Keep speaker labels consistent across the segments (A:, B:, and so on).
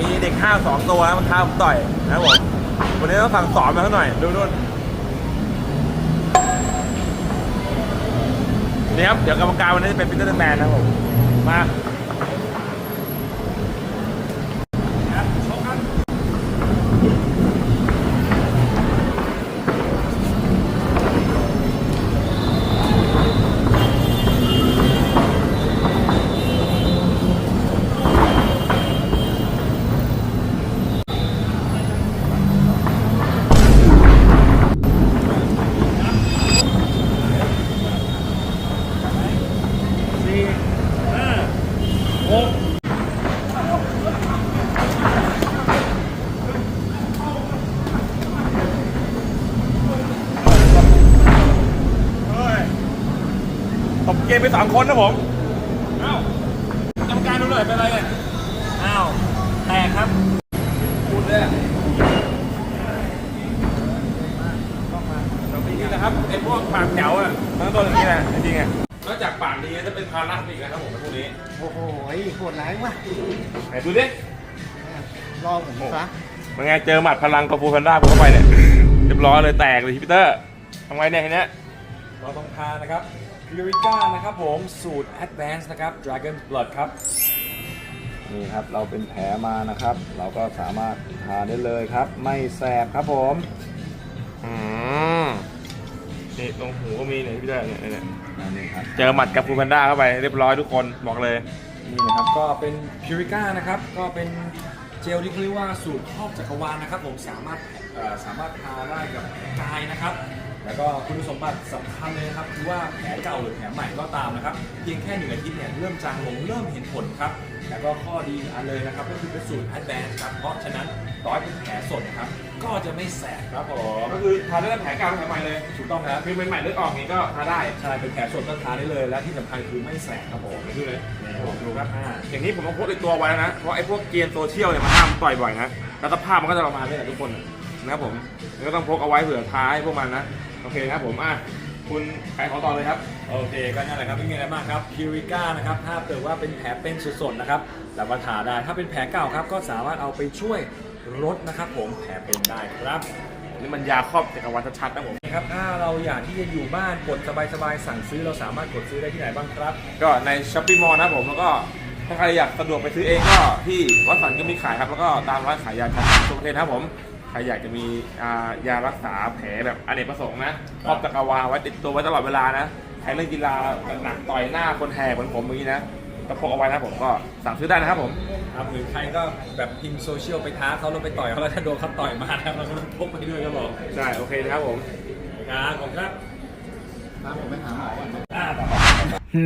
A: มีเด็กห้าวสองตัวมันท้าผมต่อยนะครับผมวันนี้ต้องสั่งสอนมาสักหน่อย ดูนู่นนี่ครับ เดี๋ยวกรรมการวันนี้จะเป็นปีเตอร์แมนนะครับผม มา เกมไปสามคนนะผมเอ้ากรรมการดูหน่อยเป็นไรเนี่ยอ้าวแตกครับพูดเลยอะนี่นะครับไอ้พวกปากแจ๋วอะทั้งตัวอย่างนี้นะจริงๆอะนอกจากปากดีจะเป็นภาระอีกนะครับผมพวกนี้
B: โอ้โหโหดร้ายว่ะ
A: ไหนดูดิ
B: รอผมซะ
A: เป็นไงเจอหมัดพลังกอฟูแพนด้าผมเข้าไปเนี่ยเรียบร้อยเลยแตกเลยพี่ปีเตอร์ทำไงเนี่ยทีเนี้ย
C: เราต้องทานนะครับ p u r i c a นะครับผมสูตร Advanced นะครับ Dragon Blood ครับ
D: นี่ครับเราเป็นแผลมานะครับ เราก็สามารถทานได้เลยครับ ไม่แสบครับผม
A: อืมนี่ตรงหูก็มีเนี่ยพี่ปีเตอร์เนี่ยเนี่ย
D: นั่นเองครับ
A: เจอหมัดกับฟูแพนด้าเข้าไปเรียบร้อยทุกคนบอกเลย
C: นี่นะครับก็เป็น p u r i c a นะครับ ก็เป็นเจลที่เขาเรียกว่าสูตรครอบจักรวาลนะครับ ผมสามารถเอ่อสามารถทาได้กับแผลกายนะครับ แล้วก็คุณสมบัติสำคัญเลยนะครับคือว่าแผลเก่าหรือแผลใหม่ก็ตามนะครับเพียงแค่หนึ่งอาทิตย์เนี่ยเริ่มจางลงเริ่มเห็นผลครับแล้วก็ข้อดีอันเลยนะครับก็คือเป็นสูตร Advanced ครับเพราะฉะนั้นต่อให้เป็นแผลสดนะครับก็จะไม่แสบครับผม
A: ก็คือทาได้ตั้งแผลเก่าแผลใหม่เลย
C: ถูกต้องครับ
A: คือใหม่ๆเลือดออกนี้ก็ทาได้
C: ใช่เป็นแผลสดก็ทานได้เลย และที่สำคัญคือไม่แสบครับผม
A: ดูเลย
C: ผมดูครับอ่า
A: อย่างนี้ผมต้องโพสต์ในตัวไว้แล้วนะเพราะไอ้พวกเกรียนโซเชียลเนี่ยมันห้ามต่อยบ่อยนะแล้วสภาพมันก็จะประมาณนี้แหละทุกคน นะครับผมก็ต้องพกเอาไว้เผื่อท้ายพวกมันนะ โอเคครับผมอะคุณขายของต่อเลยครับ
C: โอเคก็นั่นแหละครับไม่มีอะไรมากครับพิริก้านะครับถ้าเกิดว่าเป็นแผลเป็นสดๆนะครับเราก็ทาได้ถ้าเป็นแผลเก่าครับก็สามารถเอาไปช่วยลดนะครับ ผมแผลเป็นได้ครับ
A: นี่มันยาครอบจักรวาลชัดๆนะผม
C: นะครับถ้าเราอยากที่จะอยู่บ้านกดสบายๆสั่งซื้อเราสามารถกดซื้อได้ที่ไหนบ้างครับ
A: ก็ในช้อปปี้มอลนะครับผมแล้วก็ถ้าใครอยากสะดวกไปซื้อเองก็ที่วัดสันก็มีขายครับแล้วก็ตามร้านขายยาทั่วประเทศนะครับผมใค รอยากจะมีอ่ายารักษาแผลแบบอเนกประสงค์นะครอบจักรวาลไว้ติดตัวไว้ตลอดเวลานะใครเล่นกีฬาหนักต่อยหน้าคนแห่เหมือนผมอย่างนี้นะก็พกเอาไว้นะครับผมก็สั่งซื้อได้นะครับผม
C: ครับหรือใครก็แบบพิมพ์โซเชียลไปท้าเขาแล้วไปต่อยเขาแล้วถ้าโดนเขาต่อยมานะครับเราก็ต้องพกไปด้วยครับผม
A: ใช่โอเคนะครับผม
C: ครับผมครับ
B: ตามผมไปหาหมอก่อน
C: อ่าต่อ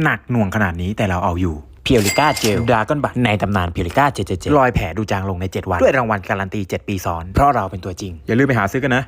E: หนักหน่วงขนาดนี้แต่เราเอาอยู่เพียวลิก้าเจลดราก้อนบัตในตำนานเพียวลิก้าเจเจเจรอยแผลดูจางลงใน 7 วัน ด้วยรางวัลการันตี 7 ปีซ้อน เพราะเราเป็นตัวจริง อย่าลืมไปหาซื้อกันนะ